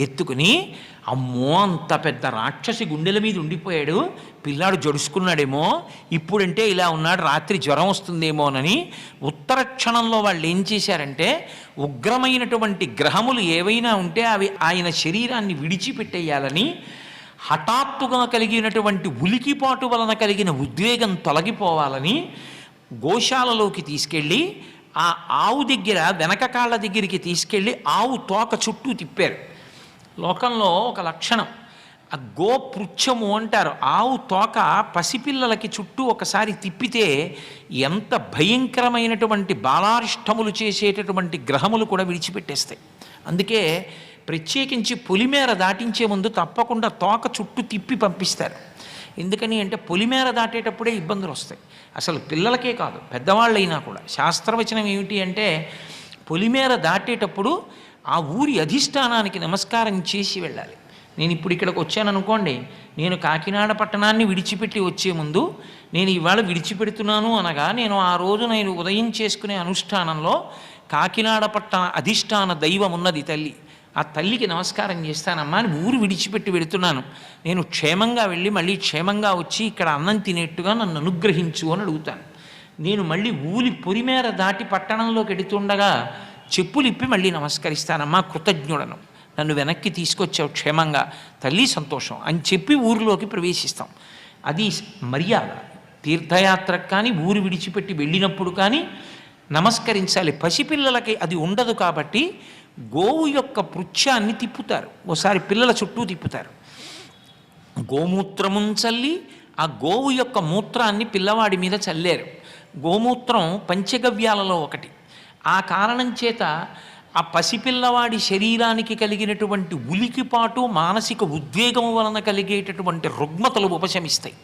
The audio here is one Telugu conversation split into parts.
ఎత్తుకుని అమ్మో అంత పెద్ద రాక్షసి గుండెల మీద ఉండిపోయాడు. పిల్లాడు జడుసుకున్నాడేమో. ఇప్పుడంటే ఇలా ఉన్నాడు రాత్రి జ్వరం వస్తుందేమోనని ఉత్తర క్షణంలో వాళ్ళు ఏం చేశారంటే ఉగ్రమైనటువంటి గ్రహములు ఏవైనా ఉంటే అవి ఆయన శరీరాన్ని విడిచిపెట్టేయాలని హఠాత్తుగా కలిగినటువంటి ఉలికిపాటు వలన కలిగిన ఉద్వేగం తొలగిపోవాలని గోశాలలోకి తీసుకెళ్ళి ఆ ఆవు దగ్గర వెనక కాళ్ళ దగ్గరికి తీసుకెళ్ళి ఆవు తోక చుట్టూ తిప్పారు. లోకంలో ఒక లక్షణం. ఆ గోపృచ్ఛము అంటారు. ఆవు తోక పసిపిల్లలకి చుట్టూ ఒకసారి తిప్పితే ఎంత భయంకరమైనటువంటి బాలారిష్టములు చేసేటటువంటి గ్రహములు కూడా విడిచిపెట్టేస్తాయి. అందుకే ప్రత్యేకించి పొలిమేర దాటించే ముందు తప్పకుండా తోక చుట్టూ తిప్పి పంపిస్తారు. ఎందుకని అంటే పొలిమేర దాటేటప్పుడే ఇబ్బందులు వస్తాయి. అసలు పిల్లలకే కాదు పెద్దవాళ్ళైనా కూడా. శాస్త్రవచనం ఏమిటి అంటే పొలిమేర దాటేటప్పుడు ఆ ఊరి అధిష్టానానికి నమస్కారం చేసి వెళ్ళాలి. నేను ఇప్పుడు ఇక్కడికి వచ్చాను అనుకోండి నేను కాకినాడ పట్టణాన్ని విడిచిపెట్టి వచ్చే ముందు నేను ఇవాళ విడిచిపెడుతున్నాను అనగా నేను ఆ రోజు నేను ఉదయం చేసుకునే అనుష్ఠానంలో కాకినాడ పట్టణ అధిష్టాన దైవం ఉన్నది తల్లి. ఆ తల్లికి నమస్కారం చేస్తానమ్మా అని ఊరు విడిచిపెట్టి వెళుతున్నాను నేను క్షేమంగా వెళ్ళి మళ్ళీ క్షేమంగా వచ్చి ఇక్కడ అన్నం తినేట్టుగా నన్ను అనుగ్రహించు అని అడుగుతాను. నేను మళ్ళీ ఊరి పొరిమేర దాటి పట్టణంలోకి ఎడుతుండగా చెప్పులు ఇప్పి మళ్ళీ నమస్కరిస్తానమ్మా కృతజ్ఞుడను. నన్ను వెనక్కి తీసుకొచ్చావు క్షేమంగా. తల్లి సంతోషం. అని చెప్పి ఊరిలోకి ప్రవేశిస్తాం. అది మర్యాద. తీర్థయాత్రకు కానీ ఊరు విడిచిపెట్టి వెళ్ళినప్పుడు కానీ నమస్కరించాలి. పసిపిల్లలకి అది ఉండదు కాబట్టి గోవు యొక్క పృచ్ఛాన్ని తిప్పుతారు. ఓసారి పిల్లల చుట్టూ తిప్పుతారు. గోమూత్రమున్ చల్లి ఆ గోవు యొక్క మూత్రాన్ని పిల్లవాడి మీద చల్లారు. గోమూత్రం పంచగవ్యాలలో ఒకటి. ఆ కారణం చేత ఆ పసిపిల్లవాడి శరీరానికి కలిగినటువంటి ఉలికిపాటు మానసిక ఉద్వేగం వలన కలిగేటటువంటి రుగ్మతలు ఉపశమిస్తాయి.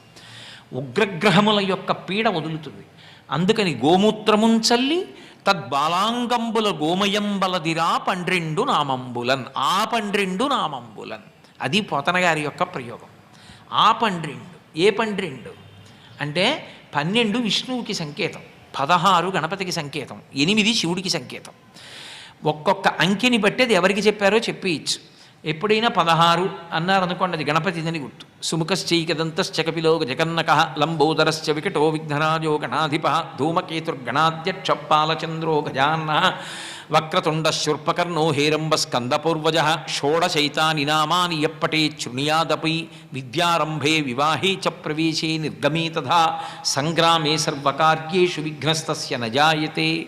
ఉగ్రగ్రహముల యొక్క పీడ వదులుతుంది. అందుకని గోమూత్రముంచల్లి తద్బాలాంగంబుల గోమయంబలదిరా పండ్రెండు నామంబులన్ ఆ పండ్రెండు నామంబులన్. అది పోతనగారి యొక్క ప్రయోగం. ఆ పండ్రెండు ఏ పండ్రెండు అంటే పన్నెండు విష్ణువుకి సంకేతం. పదహారు గణపతికి సంకేతం ఎనిమిది శివుడికి సంకేతం. ఒక్కొక్క అంకెని బట్టి అది ఎవరికి చెప్పారో చెప్పి ఇచ్చు ఎప్పుడైనా పదహారు అన్నారనుకోండి అది గణపతిదని గుర్తు. సుముఖశ్చైకదంతశ్చకపిలో జగన్నక లంబోదరశ్చ వికటో విఘ్నరాజో గణాధిప ధూమకేతుర్గణాధ్యక్షపాలచంద్రో గజాన్న వక్రతుండశూర్పకర్ణో హేరంబస్కందపూర్వజ షోడశైతాని నామాని ఎప్పటే శృణుయాదపి విద్యారంభే వివాహే చ ప్రవేశే నిర్గమే తథా సంగ్రామే సర్వకార్యేషు విఘ్నస్తస్య నజాయతే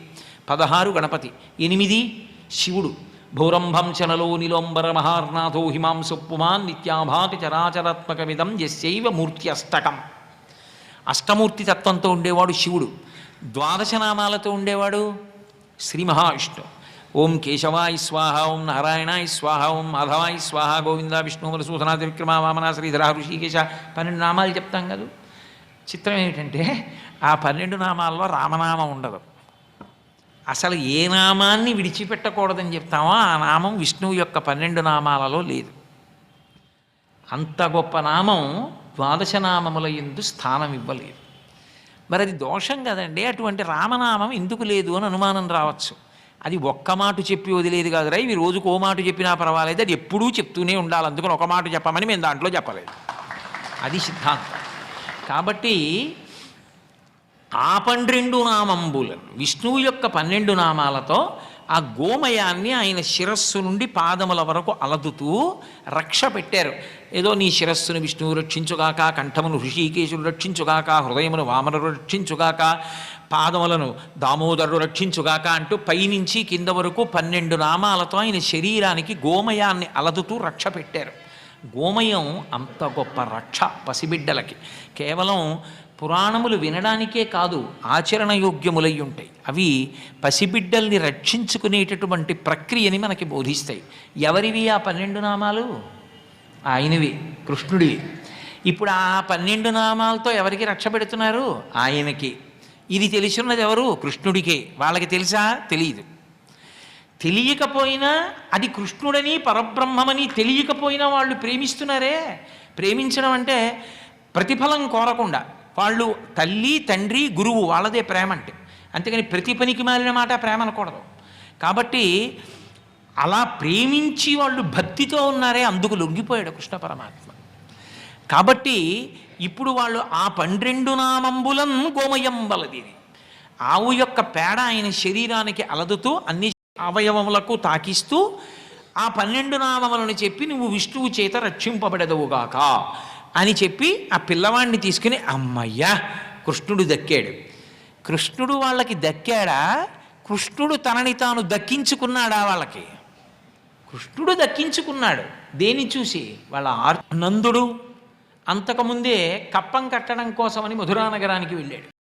పదహారు గణపతి ఎనిమిది శివుడు. భూరంభం చనలో నిలోంబర మహార్నాథో హిమాంసుపుమాన్ నిత్యాభాతి చరాచరాత్మకమిదం ఎస్యైవ మూర్తి అష్టకం అష్టమూర్తి తత్వంతో ఉండేవాడు శివుడు. ద్వాదశ నామాలతో ఉండేవాడు శ్రీ మహావిష్ణు. ఓం కేశవాయ స్వాహ ఓం నారాయణాయ స్వాహ ఓం మాధవాయ స్వాహ గోవింద విష్ణు మధుసూదనాథ విక్రమ వామన శ్రీధర ఋషికేశ పన్నెండు నామాలు చెప్తాం కదా. చిత్రం ఏమిటంటే ఆ పన్నెండు నామాల్లో రామనామం ఉండదు. అసలు ఏ నామాన్ని విడిచిపెట్టకూడదని చెప్తామో ఆ నామం విష్ణువు యొక్క పన్నెండు నామాలలో లేదు. అంత గొప్ప నామం ద్వాదశ నామముల ఎందు స్థానం ఇవ్వలేదు. మరి అది దోషం కదండి అటువంటి రామనామం ఎందుకు లేదు అని అనుమానం రావచ్చు. అది ఒక్క మాట చెప్పి వదిలేదు కాదురా ఇవి రోజుకు ఓ మాట చెప్పినా పర్వాలేదు అది ఎప్పుడూ చెప్తూనే ఉండాలి అందుకని ఒక మాట చెప్పమని మేము దాంట్లో చెప్పలేదు. అది సిద్ధాంతం. కాబట్టి ఆ పన్నెండు నామంబులను విష్ణువు యొక్క పన్నెండు నామాలతో ఆ గోమయాన్ని ఆయన శిరస్సు నుండి పాదముల వరకు అలదుతూ రక్ష పెట్టారు. ఏదో నీ శిరస్సును విష్ణువు రక్షించుగాక కంఠమును హృషికేశుడు రక్షించుగాక హృదయమును వామనుడు రక్షించుగాక పాదములను దామోదరుడు రక్షించుగాక అంటూ పైనుంచి కింద వరకు పన్నెండు నామాలతో ఆయన శరీరానికి గోమయాన్ని అలదుతూ రక్ష పెట్టారు. గోమయం అంత గొప్ప రక్ష పసిబిడ్డలకి. కేవలం పురాణములు వినడానికే కాదు ఆచరణయోగ్యములై ఉంటాయి అవి పసిబిడ్డల్ని రక్షించుకునేటటువంటి ప్రక్రియని మనకి బోధిస్తాయి. ఎవరివి ఆ పన్నెండు నామాలు? ఆయనవి కృష్ణుడివి. ఇప్పుడు ఆ పన్నెండు నామాలతో ఎవరికి రక్ష పెడుతున్నారు? ఆయనకి. ఇది తెలిసిన్నది ఎవరు? కృష్ణుడికే. వాళ్ళకి తెలుసా? తెలియదు తెలియకపోయినా అది కృష్ణుడని పరబ్రహ్మమని తెలియకపోయినా వాళ్ళు ప్రేమిస్తున్నారే? ప్రేమించడం అంటే ప్రతిఫలం కోరకుండా. వాళ్ళు తల్లి తండ్రి గురువు వాళ్ళదే ప్రేమ అంటే అంతేకాని ప్రతి పనికి మారిన మాట ప్రేమ అనకూడదు. కాబట్టి అలా ప్రేమించి వాళ్ళు భక్తితో ఉన్నారే అందుకు లొంగిపోయాడు కృష్ణ పరమాత్మ. కాబట్టి ఇప్పుడు వాళ్ళు ఆ పన్నెండు నామంబులం గోమయం బలదిని ఆవు యొక్క పేడ ఆయన శరీరానికి అలదుతూ అన్ని అవయవములకు తాకిస్తూ ఆ పన్నెండు నామములను చెప్పి నువ్వు విష్ణువు చేత రక్షింపబడదవుగాక. అని చెప్పి ఆ పిల్లవాడిని తీసుకుని అమ్మయ్యా కృష్ణుడు దక్కాడు. కృష్ణుడు వాళ్ళకి దక్కాడా? కృష్ణుడు తనని తాను దక్కించుకున్నాడా వాళ్ళకి? కృష్ణుడు దక్కించుకున్నాడు. దేని చూసి? వాళ్ళ ఆర్ నందుడు. అంతకుముందే కప్పం కట్టడం కోసమని మధురానగరానికి వెళ్ళాడు.